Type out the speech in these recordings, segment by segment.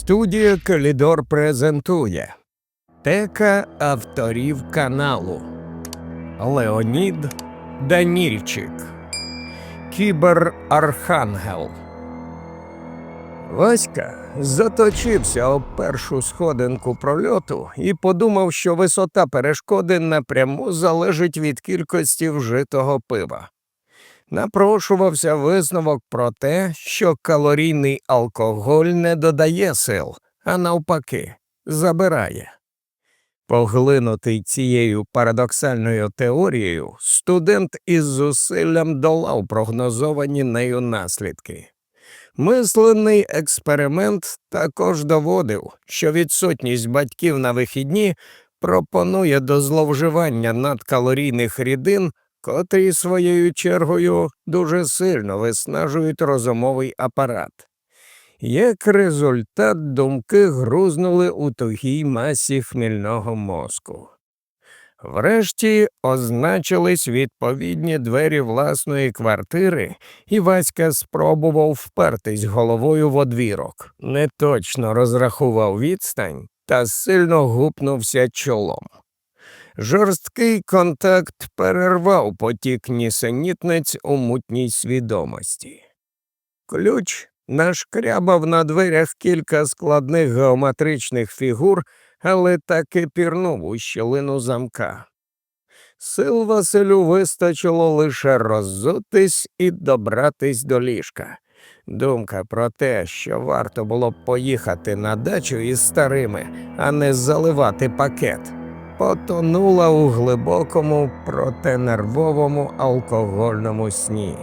Студія Калідор презентує Тека авторів каналу Леонід Данільчик Кібер Архангел. Васька заточився об першу сходинку прольоту і подумав, що висота перешкоди напряму залежить від кількості вжитого пива. Напрошувався висновок про те, що калорійний алкоголь не додає сил, а навпаки, забирає. Поглинутий цією парадоксальною теорією, студент із зусиллям долав прогнозовані нею наслідки. Мислений експеримент також доводив, що відсутність батьків на вихідні пропонує до зловживання надкалорійних рідин, котрі своєю чергою дуже сильно виснажують розумовий апарат. Як результат, думки грузнули у тугій масі хмільного мозку. Врешті означились відповідні двері власної квартири, і Васька спробував впертись головою в одвірок, неточно розрахував відстань та сильно гупнувся чолом. Жорсткий контакт перервав потік нісенітниць у мутній свідомості. Ключ нашкрябав на дверях кілька складних геометричних фігур, але таки пірнув у щілину замка. Сил Василю вистачило лише роззутись і добратись до ліжка. Думка про те, що варто було б поїхати на дачу із старими, а не заливати пакет, потонула у глибокому, проте нервовому алкогольному сні.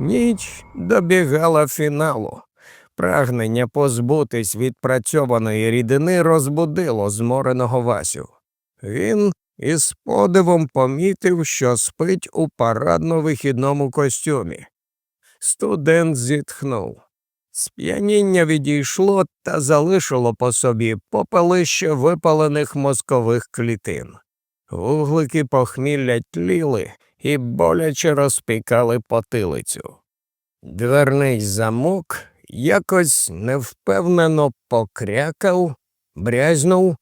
Ніч добігала фіналу. Прагнення позбутись відпрацьованої рідини розбудило змореного Васю. Він із подивом помітив, що спить у парадно-вихідному костюмі. Студент зітхнув. Сп'яніння відійшло та залишило по собі попелище випалених мозкових клітин. Вуглики похмілля тліли і боляче розпікали потилицю. Дверний замок якось невпевнено покрякав, брязнув,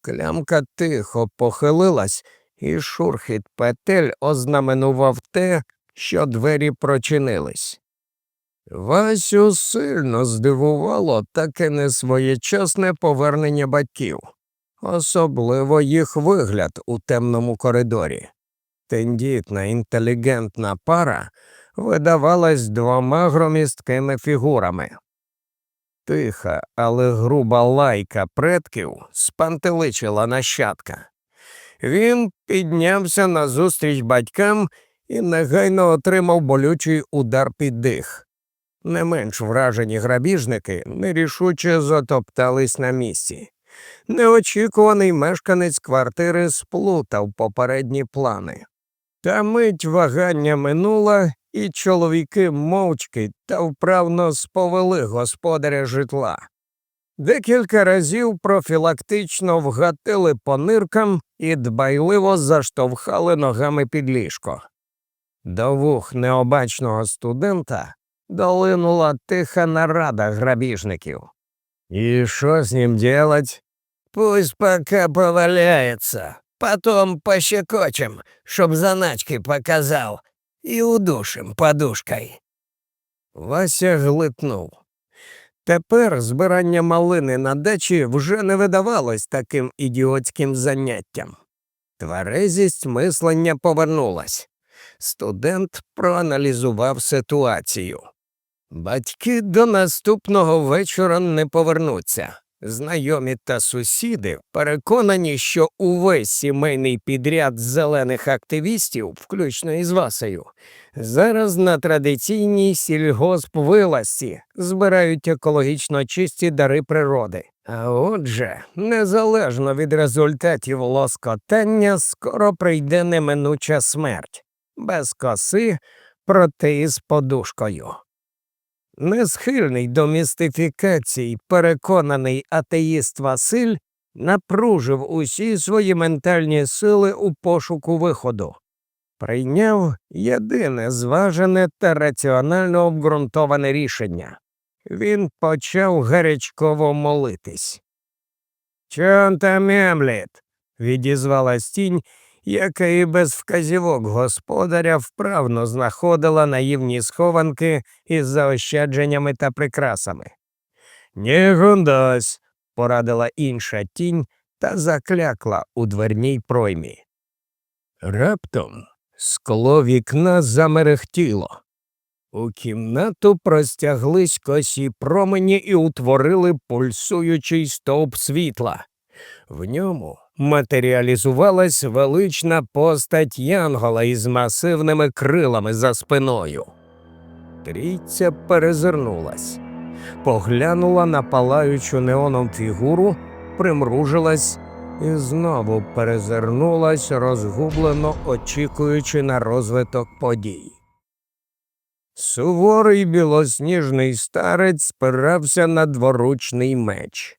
клямка тихо похилилась, і шурхіт петель ознаменував те, що двері прочинились. Васю сильно здивувало таке несвоєчасне повернення батьків, особливо їх вигляд у темному коридорі. Тендітна інтелігентна пара видавалась двома громісткими фігурами. Тиха, але груба лайка предків спантеличила нащадка. Він піднявся назустріч батькам і негайно отримав болючий удар під дих. Не менш вражені грабіжники нерішуче затоптались на місці. Неочікуваний мешканець квартири сплутав попередні плани. Та мить вагання минула, і чоловіки мовчки та вправно сповели господаря житла. Декілька разів профілактично вгатили по ниркам і дбайливо заштовхали ногами під ліжко. До вух необачного студента долинула тиха нарада грабіжників. І що з ним делать? Пусть пока поваляется, потом пощекочем, чтоб заначки показал, и удушим подушкой. Вася глитнув. Тепер збирання малини на дачі вже не видавалось таким ідіотським заняттям. Тверезість мислення повернулась. Студент проаналізував ситуацію. Батьки до наступного вечора не повернуться. Знайомі та сусіди переконані, що увесь сімейний підряд зелених активістів, включно із Васею, зараз на традиційній сільгоспвиласті збирають екологічно чисті дари природи. А отже, незалежно від результатів лоскотання, скоро прийде неминуча смерть без коси, проте із подушкою. Несхильний до містифікацій, переконаний атеїст Василь напружив усі свої ментальні сили у пошуку виходу, прийняв єдине зважене та раціонально обґрунтоване рішення він почав гарячково молитись. Чон та мемліт? відізвалась тінь, яка і без вказівок господаря вправно знаходила наївні схованки із заощадженнями та прикрасами. Не гундось, порадила інша тінь та заклякла у дверній проймі. Раптом скло вікна замерехтіло. У кімнату простяглись косі промені і утворили пульсуючий стовп світла. В ньому матеріалізувалась велична постать Янгола із масивними крилами за спиною. Трійця перезирнулась, поглянула на палаючу неоном фігуру, примружилась і знову перезирнулась, розгублено очікуючи на розвиток подій. Суворий білосніжний старець спирався на дворучний меч.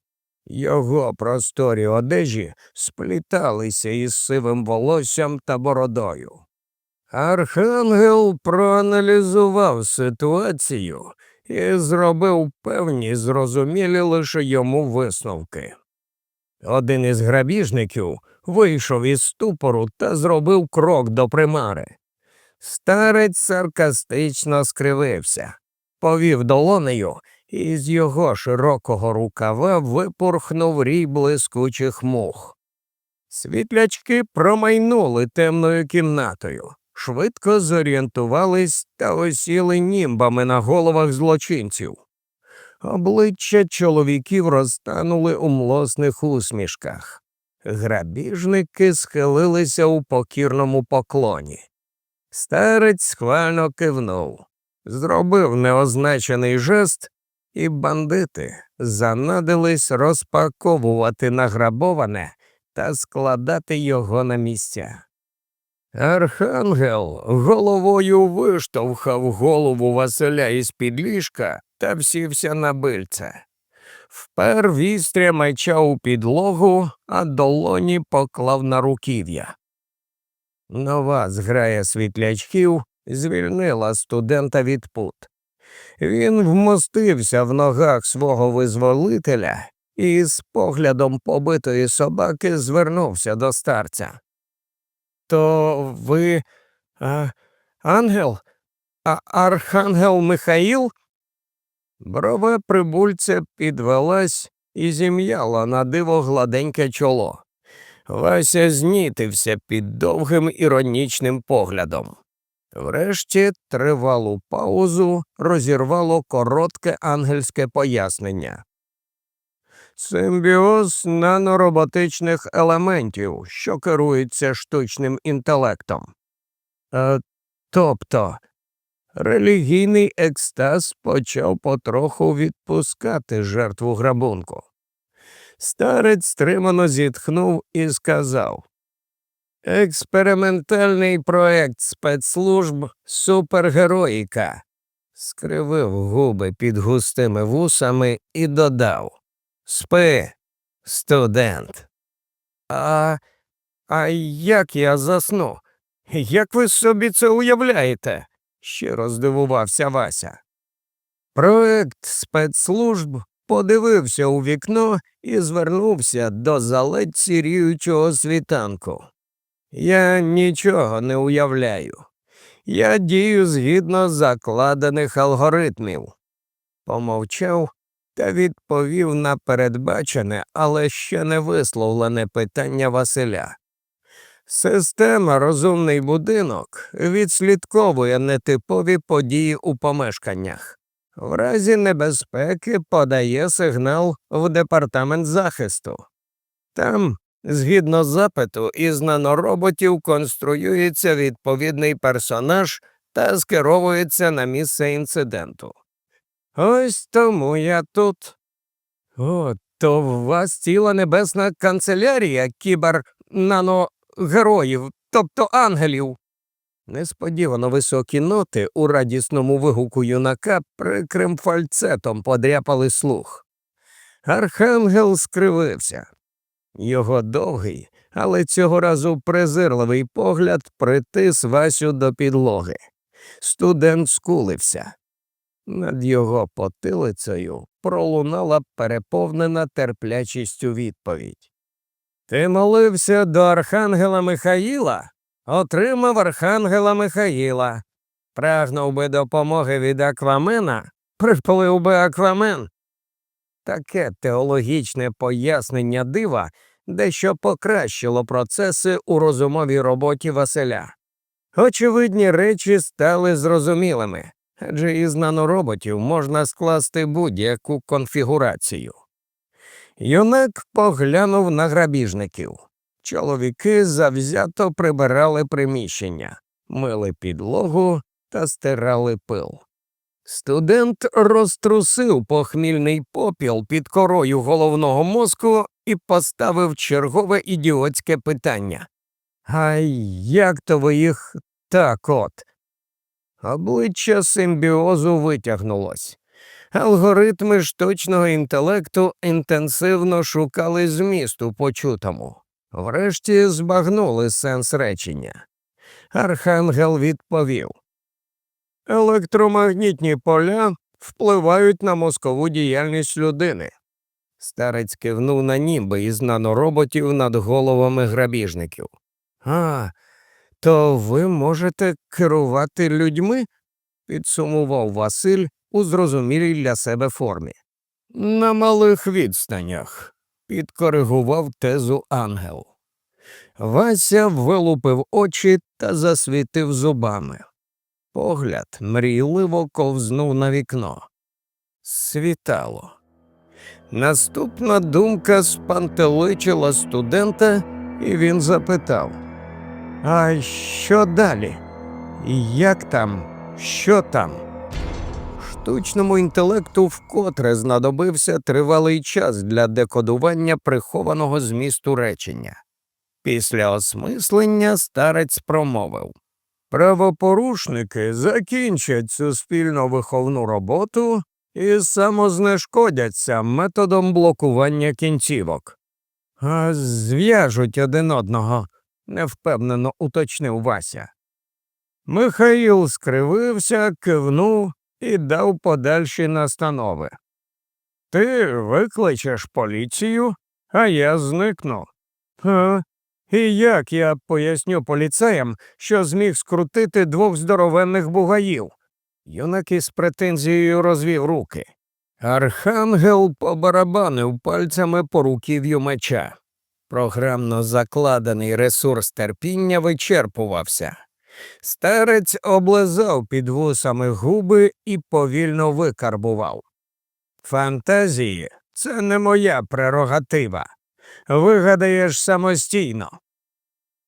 Його просторі одежі спліталися із сивим волоссям та бородою. Архангел проаналізував ситуацію і зробив певні зрозумілі лише йому висновки. Один із грабіжників вийшов із ступору та зробив крок до примари. Старець саркастично скривився, повів долонею, і з його широкого рукава випорхнув рій блискучих мух. Світлячки промайнули темною кімнатою, швидко зорієнтувались та осіли німбами на головах злочинців. Обличчя чоловіків розтанули у млосних усмішках. Грабіжники схилилися у покірному поклоні. Старець схвально кивнув, зробив неозначений жест, і бандити занадились розпаковувати награбоване та складати його на місця. Архангел головою виштовхав голову Василя із під ліжка та всівся на бильце. Впер вістря меча у підлогу, а долоні поклав на руків'я. Нова зграя світлячків звільнила студента від пут. Він вмостився в ногах свого визволителя і з поглядом побитої собаки звернувся до старця. То ви а, ангел? А архангел Михаїл? Брова прибульця підвелась і зім'яла на диво гладеньке чоло. Вася знітився під довгим іронічним поглядом. Врешті тривалу паузу розірвало коротке ангельське пояснення. Симбіоз нанороботичних елементів, що керується штучним інтелектом. Е, тобто релігійний екстаз почав потроху відпускати жертву грабунку. Старець стримано зітхнув і сказав Експериментальний проект спецслужб супергероїка. Скривив губи під густими вусами і додав Спи, студент. А а як я засну? Як ви собі це уявляєте? щиро здивувався Вася. Проект спецслужб подивився у вікно і звернувся до заледь сіріючого світанку. Я нічого не уявляю. Я дію згідно закладених алгоритмів. Помовчав та відповів на передбачене, але ще не висловлене питання Василя. Система розумний будинок відслідковує нетипові події у помешканнях. В разі небезпеки подає сигнал в департамент захисту. Там, згідно запиту, із нанороботів конструюється відповідний персонаж та скеровується на місце інциденту. Ось тому я тут. О, то в вас ціла небесна канцелярія кібер наногероїв, тобто ангелів. Несподівано високі ноти у радісному вигуку юнака прикрим фальцетом подряпали слух. Архангел скривився. Його довгий, але цього разу презирливий погляд притис Васю до підлоги. Студент скулився. Над його потилицею пролунала переповнена терплячістю відповідь. Ти молився до Архангела Михаїла? Отримав Архангела Михаїла. Прагнув би допомоги від Аквамена, приплив би Аквамен. Таке теологічне пояснення дива дещо покращило процеси у розумовій роботі Василя. Очевидні речі стали зрозумілими, адже із нанороботів можна скласти будь-яку конфігурацію. Юнак поглянув на грабіжників. Чоловіки завзято прибирали приміщення, мили підлогу та стирали пил. Студент розтрусив похмільний попіл під корою головного мозку і поставив чергове ідіотське питання. А як то ви їх так от? Обличчя симбіозу витягнулось. Алгоритми штучного інтелекту інтенсивно шукали змісту почутому. Врешті збагнули сенс речення. Архангел відповів Електромагнітні поля впливають на мозкову діяльність людини. Старець кивнув на ніби із нанороботів над головами грабіжників. А, то ви можете керувати людьми? підсумував Василь у зрозумілій для себе формі. На малих відстанях, підкоригував тезу ангел. Вася вилупив очі та засвітив зубами. Погляд мрійливо ковзнув на вікно. Світало. Наступна думка спантеличила студента, і він запитав А що далі? Як там? Що там? Штучному інтелекту вкотре знадобився тривалий час для декодування прихованого змісту речення. Після осмислення старець промовив Правопорушники закінчать цю спільно виховну роботу і самознешкодяться методом блокування кінцівок. А зв'яжуть один одного, невпевнено уточнив Вася. Михаїл скривився, кивнув і дав подальші настанови. Ти викличеш поліцію, а я зникну. А, і як я поясню поліцеям, що зміг скрутити двох здоровенних бугаїв? Юнак із претензією розвів руки. Архангел побарабанив пальцями по руків'ю меча. Програмно закладений ресурс терпіння вичерпувався. Старець облизав під вусами губи і повільно викарбував. Фантазії це не моя прерогатива. Вигадаєш самостійно.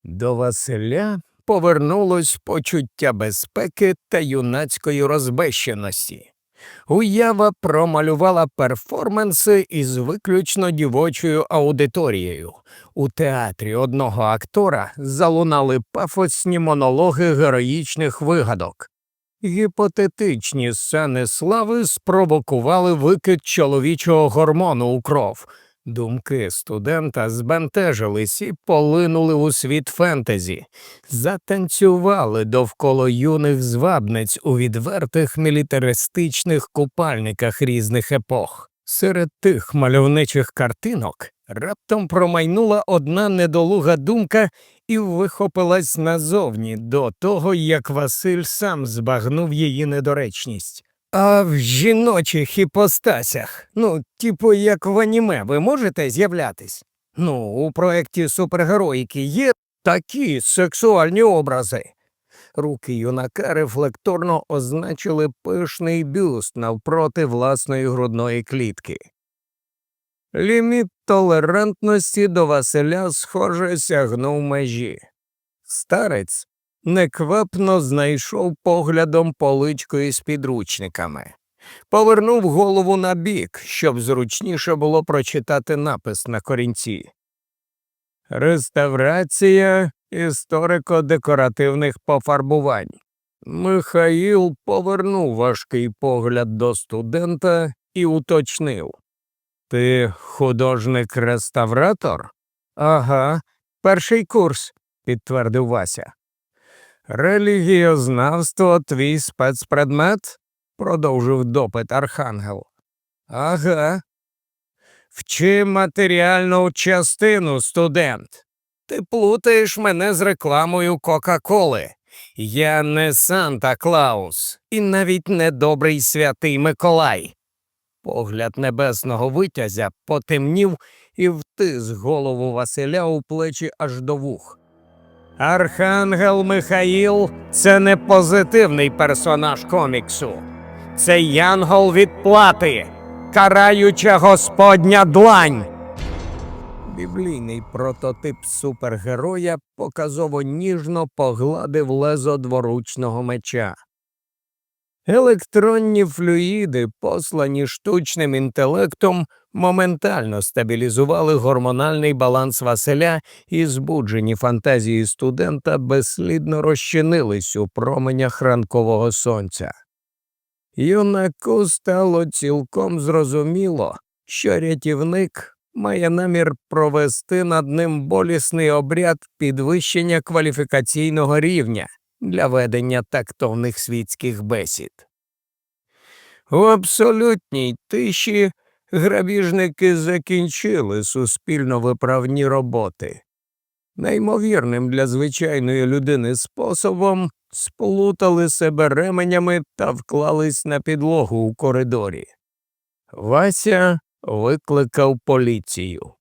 До Василя повернулось почуття безпеки та юнацької розбещеності. Уява промалювала перформанси із виключно дівочою аудиторією. У театрі одного актора залунали пафосні монологи героїчних вигадок. Гіпотетичні сцени слави спровокували викид чоловічого гормону у кров. Думки студента збентежились і полинули у світ фентезі, затанцювали довкола юних звабниць у відвертих мілітаристичних купальниках різних епох. Серед тих мальовничих картинок раптом промайнула одна недолуга думка і вихопилась назовні до того, як Василь сам збагнув її недоречність. А в жіночих іпостасях, ну, типу, як в аніме, ви можете з'являтись? Ну, у проєкті супергероїки є такі сексуальні образи. Руки юнака рефлекторно означили пишний бюст навпроти власної грудної клітки. Ліміт толерантності до Василя, схоже, сягнув межі. Старець неквапно знайшов поглядом поличку із підручниками, повернув голову на бік, щоб зручніше було прочитати напис на корінці. Реставрація історико-декоративних пофарбувань. Михаїл повернув важкий погляд до студента і уточнив. Ти художник-реставратор? Ага, перший курс, підтвердив Вася. Релігієзнавство твій спецпредмет? продовжив допит Архангел. Ага. Вчи матеріальну частину, студент. Ти плутаєш мене з рекламою Кока-Коли. Я не Санта Клаус і навіть не добрий святий Миколай. Погляд небесного витязя потемнів і втис голову Василя у плечі аж до вух. Архангел Михаїл це не позитивний персонаж коміксу. Це Янгол відплати, караюча Господня длань. Біблійний прототип супергероя показово ніжно погладив лезо дворучного меча. Електронні флюїди, послані штучним інтелектом, моментально стабілізували гормональний баланс Василя і збуджені фантазії студента безслідно розчинились у променях ранкового сонця. Юнаку стало цілком зрозуміло, що рятівник має намір провести над ним болісний обряд підвищення кваліфікаційного рівня для ведення тактовних світських бесід. У абсолютній тиші грабіжники закінчили суспільно виправні роботи. Неймовірним для звичайної людини способом сплутали себе ременями та вклались на підлогу у коридорі. Вася викликав поліцію.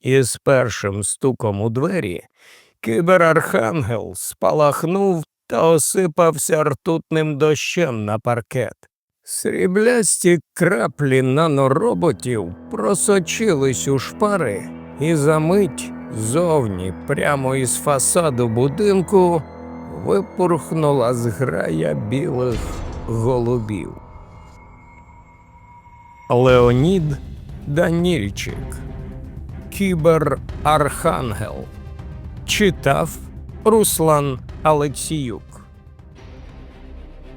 Із першим стуком у двері кіберархангел спалахнув та осипався ртутним дощем на паркет. Сріблясті краплі нанороботів просочились у шпари, і за мить зовні, прямо із фасаду будинку, випорхнула зграя білих голубів. Леонід Данільчик Кіберархангел Читав Руслан Алексіюк.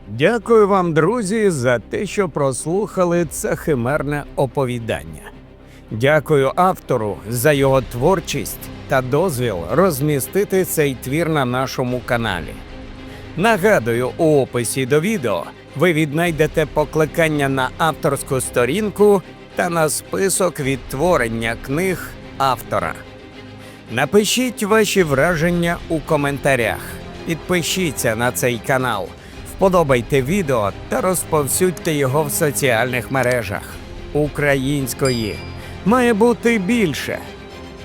Дякую вам, друзі, за те, що прослухали це химерне оповідання. Дякую автору за його творчість та дозвіл розмістити цей твір на нашому каналі. Нагадую, у описі до відео ви віднайдете покликання на авторську сторінку та на список відтворення книг автора. Напишіть ваші враження у коментарях. Підпишіться на цей канал, вподобайте відео та розповсюдьте його в соціальних мережах. Української має бути більше.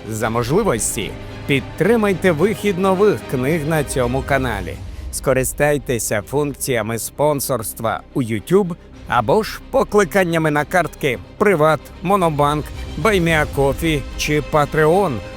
За можливості підтримайте вихід нових книг на цьому каналі. Скористайтеся функціями спонсорства у YouTube або ж покликаннями на картки Приват, Монобанк, Байміакофі чи Patreon